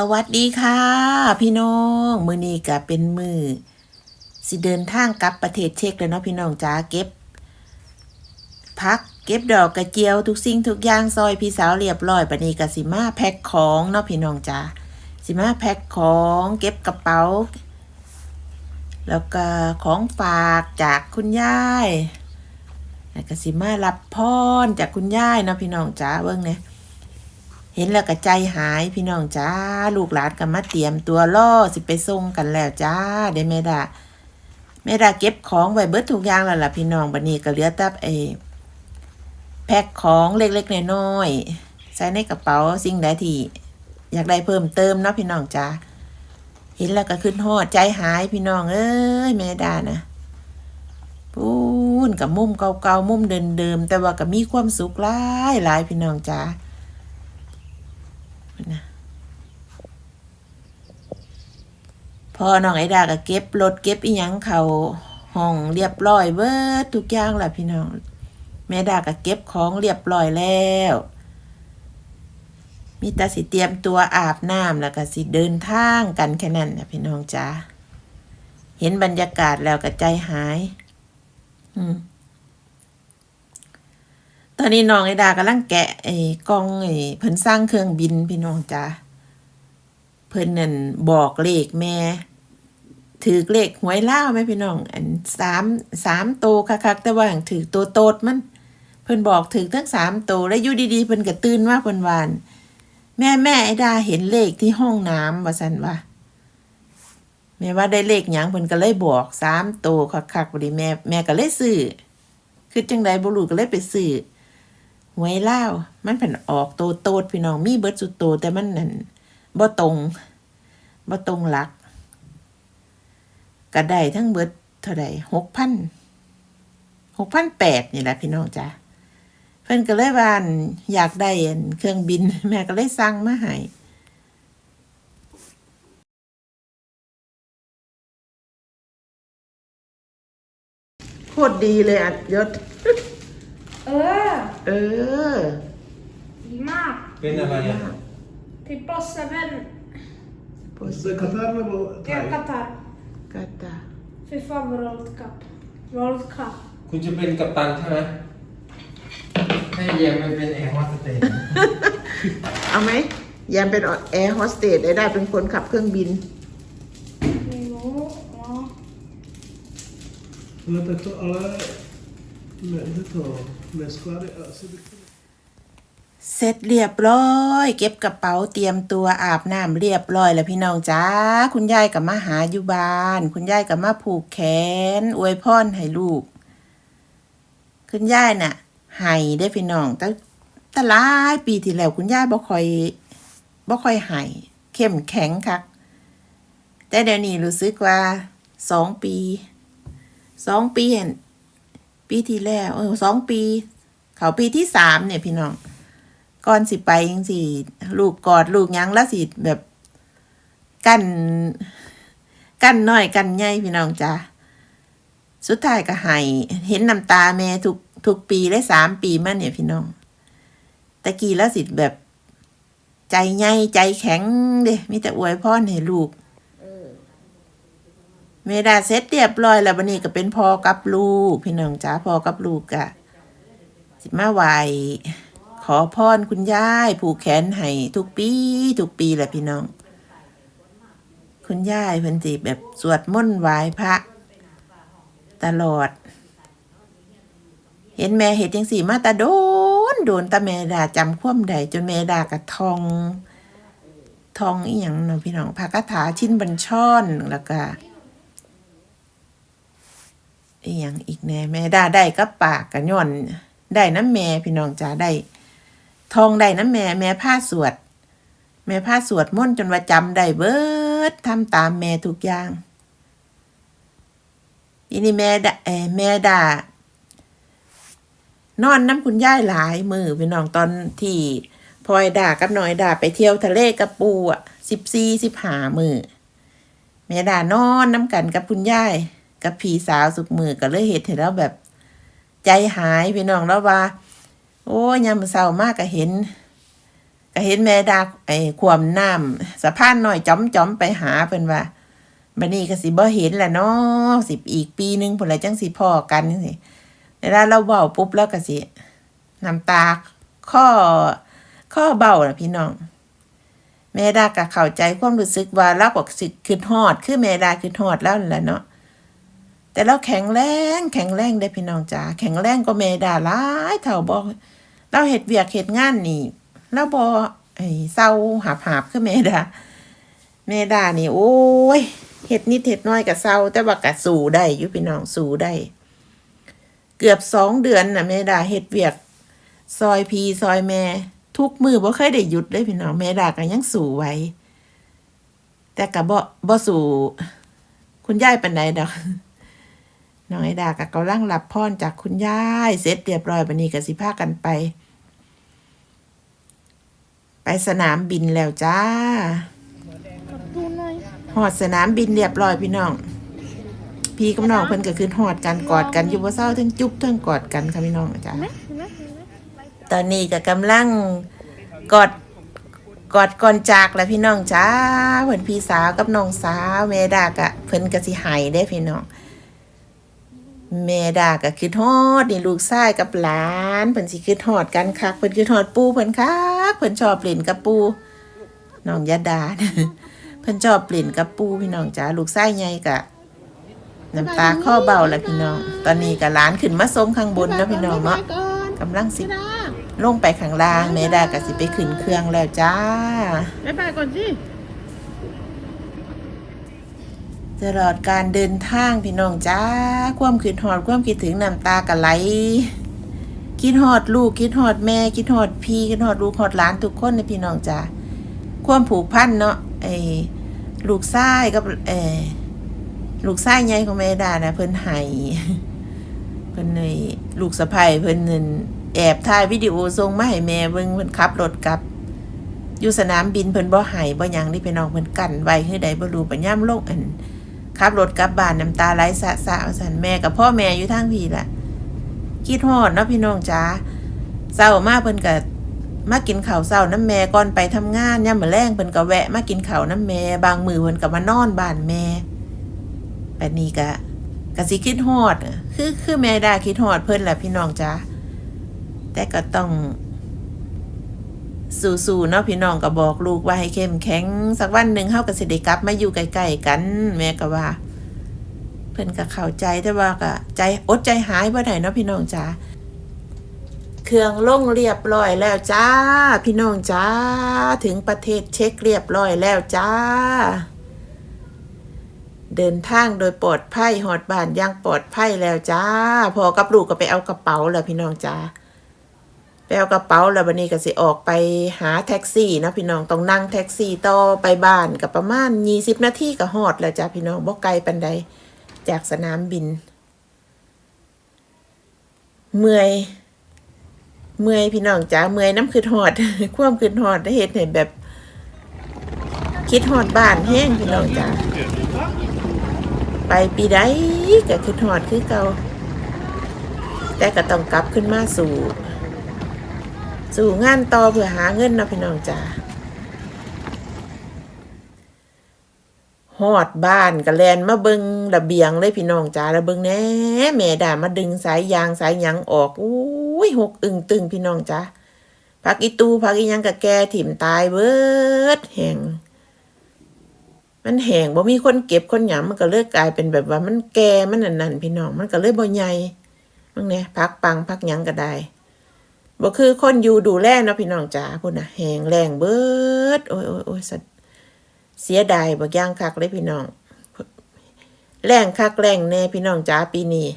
สวัสดีค่ะ พี่น้องมือนี้ก็เป็นมือสิเดินทางกลับประเทศเช็กแล้วเนาะพี่น้องจ้าเก็บพักเก็บดอกกระเจียวทุกสิ่งทุกอย่างซอยพี่สาวเรียบร้อยปานนี้ก็สิมาแพ็คของเนาะพี่น้องจ้าสิมาแพ็คของ เก็บกระเป๋า แล้วก็ของฝากจากคุณยายแล้วก็สิมารับพรจากคุณยายเนาะพี่น้องจ้าเบิ่งเนี่ย เห็นแล้วก็ใจหายพี่น้องจ้าลูกหลานก็มาเตรียมตัวล่อสิไปส่งกันแล้วจ้าได้แม่ดาแม่ดาเก็บของไว้เบิดทุกอย่างแล้วล่ะพี่น้องบัดนี้ก็เหลือแต่ไอแพ็คของเล็กๆน้อยๆใส่ในกระเป๋าสิ่งใดที่อยากได้เพิ่มเติมเนาะพี่น้องจ้าเห็นแล้วก็ขึ้นหอดใจหายพี่น้องเอ้ยแม่ดานะปูนกับมุมเก่าๆมุมเดิมๆแต่ว่าก็มีความสุขหลายหลายพี่น้องจ้า นะพอน้องไอดาก็เก็บรถเก็บอีหยังเขาห้องเรียบร้อยเบิดทุกอย่างแหละพี่น้อง แม่ดาก็เก็บของเรียบร้อยแล้ว มีแต่สิเตรียมตัวอาบน้ำแล้วก็สิเดินทางกันแค่นั้นนะพี่น้องจ้าเห็นบรรยากาศแล้วก็ใจหาย อืม อนนี้น้องไอดากำลังแกะไอ้กล่องไอ้เพิ่นสร้างเครื่องบินพี่น้องจ้าเพิ่นนั่นบอกเลขแม่ถือเลขหวยล่าไหมพี่น้อง อันสามสามโตวคักๆแต่ว่าถือตัวโตดมัน เพิ่นบอกถือทั้งสามโตวแล้วอยู่ดีๆเพิ่นก็ตื่นมาเพิ่นวันแม่แม่ไอดาเห็นเลขที่ห้องน้ำว่าซั่นว่าแม่ว่าได้เลขหยังเพิ่นก็เลยบอกสามโตวคักๆพอดีแม่แม่ก็เลยซื้อคือจังใดบ่รู้ก็เลยไปซื้อ หวยเล่ามันเป็นออกโตโตดพี่น้องมีเบิดสุดโตแต่มันนั่นบ่ตรงบ่ตรงหลักก็ไดทั้งเบิดเท่าใดหกพันหกพันแปดนี่แหละพี่น้องจ้ะเพิ่นก็เลยว่าอั่นอยากได้อั่นเครื่องบิน แม่ก็เลยสั่งมาให้โคตรดีเลยอัดยศ เออ เออ ดีมากเป็นอะไรอะที่ปอสเซเว่น The Qatar med เกี่ยวกับ Thai. ตาก็ตาฟีฟ่า World Cup World Cup คุณจะเป็นกัปตันใช่ไหมให้เยี่ยมไปเป็นแอร์โฮสเตสเอาไหมแยมเป็นแอร์โฮสเตสได้ได้เป็นคนขับเครื่องบิน ไม่รู้อ๋อ Vänta, ta, ja, nej, det tar เสร็จเรียบร้อย เก็บกระเป๋าเตรียมตัวอาบน้ำเรียบร้อยแล้วพี่น้องจ้าคุณยายกับมาหาอยู่บ้าน คุณยายกับมาผูกแขน อวยพรให้ลูก คุณยายน่ะให้ได้พี่น้องตั้งตั้งหลายปีที่แล้วคุณยายบ่ค่อยบ่ค่อยให้เข้มแข็งคักแต่เดี๋ยวนี้รู้สึกว่าสองปีสองปีเห็น ปีที่แล้วเออสองปี เขาปีที่สามเนี่ยพี่น้องก่อนสิไปยังสิลูกกอดลูกยังล้วสิแบบกั้นกั้นน้อยกั้นใหญ่พี่น้องจ้าสุดท้ายก็ให้เห็นน้ำตาแม่ทุกทุกปีได้สามปีมาเนี่ยพี่น้องตะกี้ล้วสิแบบ ใจใหญ่ใจแข็งเด้มีแต่อวยพรให้ลูก เมดาเสร็จเรียบร้อยแล้ววันนี้ก็เป็นพ่อกับลูก พี่น้องจ้าพ่อกับลูกกะสิมาไหวขอพรคุณยายผูกแขนให้ทุกปีทุกปีแหละพี่น้อง คุณยายเพิ่นสิแบบสวดมนต์ไหว้พระ ตลอด เห็นแม่เห็ดจังสีมาแตาโดนโดนตาแม่ดาจำความใดจนแม่ดากระทอง ทองอีหยังเนาะพี่น้องพระคาถาชิ้นบัญช่อนแล้วก็ อีหยังอีกแน่แม่ดาได้กับปากกันย่อนได้น้ำแม่พี่น้องจ๋าได้ ทองได้น้ำแม่แม่ผ้าสวด แม่ผ้าสวดม่นจนว่าจำได้เบิดทำตามแม่ทุกอย่างทีนี้แม่ดาเออแม่ดานอนน้ำคุณย่ายหลายมือพี่น้องตอนที่พลอยด่ากับหน้อยด่าไปเที่ยวทะเลกับปูอะสิบสี่สิบห้ามือแม่ด่านอนน้ำกันกับคุณย่าย กับพี่สาวสุกมือก็เลยเหตุเห็นแล้วแบบ ใจหายพี่น้องแล้วว่า โอ้ยามเศร้ามากก็เห็น ก็เห็นแม่ดาไอ้ความน้ำสะพานน้อยจ้อมจ้อมไปหาเพิ่นว่าบัดนี้ก็สิบ่เห็นแหละเนาะสิบอีกปีหนึงพุ่นละจังสิพ้อกันจังซี่เวลาเราเว้าปุ๊บแล้วก็สิน้ำตาข้อข้อเบาล่ะพี่น้องแม่ดาก็เข้าใจความรู้สึกว่าเราก็สิคิดฮอด คือแม่ดาคิดฮอดแล้วนั่นแหละเนาะ แต่เราแข็งแรงแข็งแรงได้พี่น้องจ๋าแข็งแรงก็แม่ดาหลายเท่าบ่เราเฮ็ดเวียกเฮ็ดงานนี่เราบ่ไอ้เศร้าหาบหาบคือแม่ดาแม่ดานี่โอ้ยเฮ็ดนิดเฮ็ดน้อยก็เศร้าแต่ว่าก็สู้ได้อยู่พี่น้องสู้ได้ เกือบสองเดือนน่ะแม่ดาเฮ็ดเวียก ซอยพีซอยแม่ ทุกมือบ่เคยได้หยุดเลยพี่น้องแม่ดาก็ยังสู้ไว้ แต่ก็บ่บ่สู้คุณยายปานใดดอก น้องไอดาก็กำลังรับพรจากคุณยายเสร็จเรียบร้อยบัดนี้ก็สิพากันไป ไปสนามบินแล้วจ้าหอดสนามบินเรียบร้อยพี่น้อง พี่กับน้องเพิ่นก็คือหอดกันกอดกันอยู่บ่เศร้าทั้งจุ๊บทั้งกอดกันค่ะพี่น้องจ้าตอนนี้ก็กำลังกอดกอดก่อนจากแล้วพี่น้องจ้าเพิ่นพี่สาวกับน้องสาวแม่ดากะเพิ่นก็สิหายได้พี่น้อง แม่ดาก็คิดฮอดนี่ลูกชายกับหลานเพิ่นสิคิดฮอดกันคักเพิ่นคิดฮอดปูเพิ่นคักเพิ่นชอบเล่นกับปูน้องยาดาเพิ่นชอบเล่นกับปูพี่น้องจ้าลูกชายใหญ่กะน้ำตาข้อเบาแล้วพี่น้อง ตอนนี้ก็หลานขึ้นมาส้มข้างบนแล้วพี่น้องเนาะกำลังสิลงไปข้างล่างแม่ดาก็สิไปขึ้นเครื่องแล้วจ้าบ๊ายบายก่อนสิ ตลอดการเดินทางพี่น้องจ้าความคิดฮอดความคิดถึงน้ำตากะไหลคิดฮอดลูกคิดฮอดแม่คิดฮอดพี่คิดฮอดลูกฮอดหลานทุกคนนะพี่น้องจ้าความผูกพันเนาะไอ้ลูกชายกับเออลูกชายใหญ่ของแม่ดานะเพิ่นไห้เพิ่นในลูกสะใภ้เพิ่นนั่นแอบถ่ายวิดีโอส่งมาให้แม่เบิ่งเพิ่นขับรถกลับอยู่สนามบินเพิ่นบ่ให้บ่หยังนี่พี่น้องเพิ่นกันไว้คือใดบ่รู้ปัญญามลงอัน ขับรถกลับบ้านน้ำตาไหลสะสะว่าซั่นแม่กับพ่อแม่อยู่ทางพี่ละคิดฮอดเนาะพี่น้องจ๋าเช้ามากเพิ่นก็มากินข้าวเช้าน้ำแม่ก่อนไปทำงานยามมื้อแลงเพิ่นก็แวะมากินข้าวน้ำแม่บางมือเพิ่นก็มานอนบ้านแม่แบบนี้ก็กะสิคิดฮอดอะคือคือแม่ไดาคิดฮอดเพิ่นแหละพี่น้องจ้าแต่ก็ต้อง สู้ๆเนาะพี่น้องก็บอกลูกว่าให้เข้มแข็ง สักวันหนึ่งเฮาก็สิได้กลับมาอยู่ใกล้ๆกัน แม่ก็ว่า เพิ่นก็เข้าใจแต่ว่าก็ใจอดใจหายบ่ได้เนาะพี่น้องจ้าเครื่องลงเรียบร้อยแล้วจ้า พี่น้องจ้าถึงประเทศเช็คเรียบร้อยแล้วจ้า เดินทางโดยปลอดภัยหอดบ้านย่างปลอดภัยแล้วจ้า พอกับลูกก็ไปเอากระเป๋าแล้วพี่น้องจ้า ไปเอากระเป๋าแล้ววันนี้ก็สิออกไปหาแท็กซี่นะพี่น้องต้องนั่งแท็กซี่ต่อไปบ้านกับประมาณยี่สิบนาทีก็หอดแล้วจ้าพี่น้องบ่ไกลปันใดจากสนามบิน เมื่อยเมื่อยพี่น้องจ้าเมื่อยน้ำคือหอด ความคือหอดได้เห็นเห็นแบบ คิดหอดบ้านแห้งพี่น้องจ้าไปปีใดก็คือหอดคือเก่าแต่ก็ต้องกลับขึ้นมาสู่ สู่งานต่อเพื่อหาเงินนะพี่น้องจ้าหอดบ้านก็แลนมาเบิงระเบียงเลยพี่น้องจ้าระเบิงแน่แม่ด่ามาดึงสายยางสายยังออกอุ้ยหกอึงตึงพี่น้องจ้าพักอีตูพักอียังกับแกถิ่มตายเบิดแห่งมันแห้งบ่มีคนเก็บคนหยังมันก็เลยกลายเป็นแบบว่ามันแก่มันนั่นนันพี่น้องมันก็เลยบ่ใหญ่มึงเนี่ยพักปังพักยังก็ได้ บ่คือคนอยู่ดูแลเนาะพี่น้องจ๋าพุ่นน่ะแห้งแรงเบิดโอ้ยโอ้ยโอ้ยสัตเสียดายบ่ย่างคักเลยพี่น้อง แรงคักแรงแน่พี่น้องจ๋าปีนี้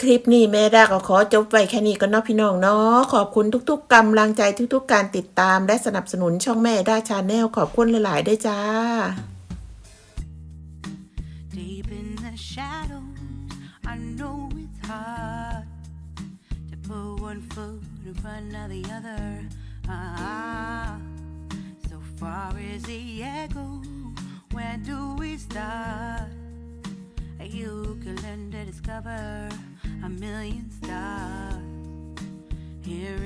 คลิปนี้แม่ดาก็ขอจบไว้แค่นี้ก็เนาะพี่น้องเนาะขอบคุณทุก ๆกำลังใจทุก ๆ การติดตามและสนับสนุนช่องแม่ดาชาแนลขอบคุณหลายๆด้วยจ้า Deep in the shadows, I know it's hard One front of the other. Ah, so far is the echo. Where do we start? You can learn to discover a million stars here in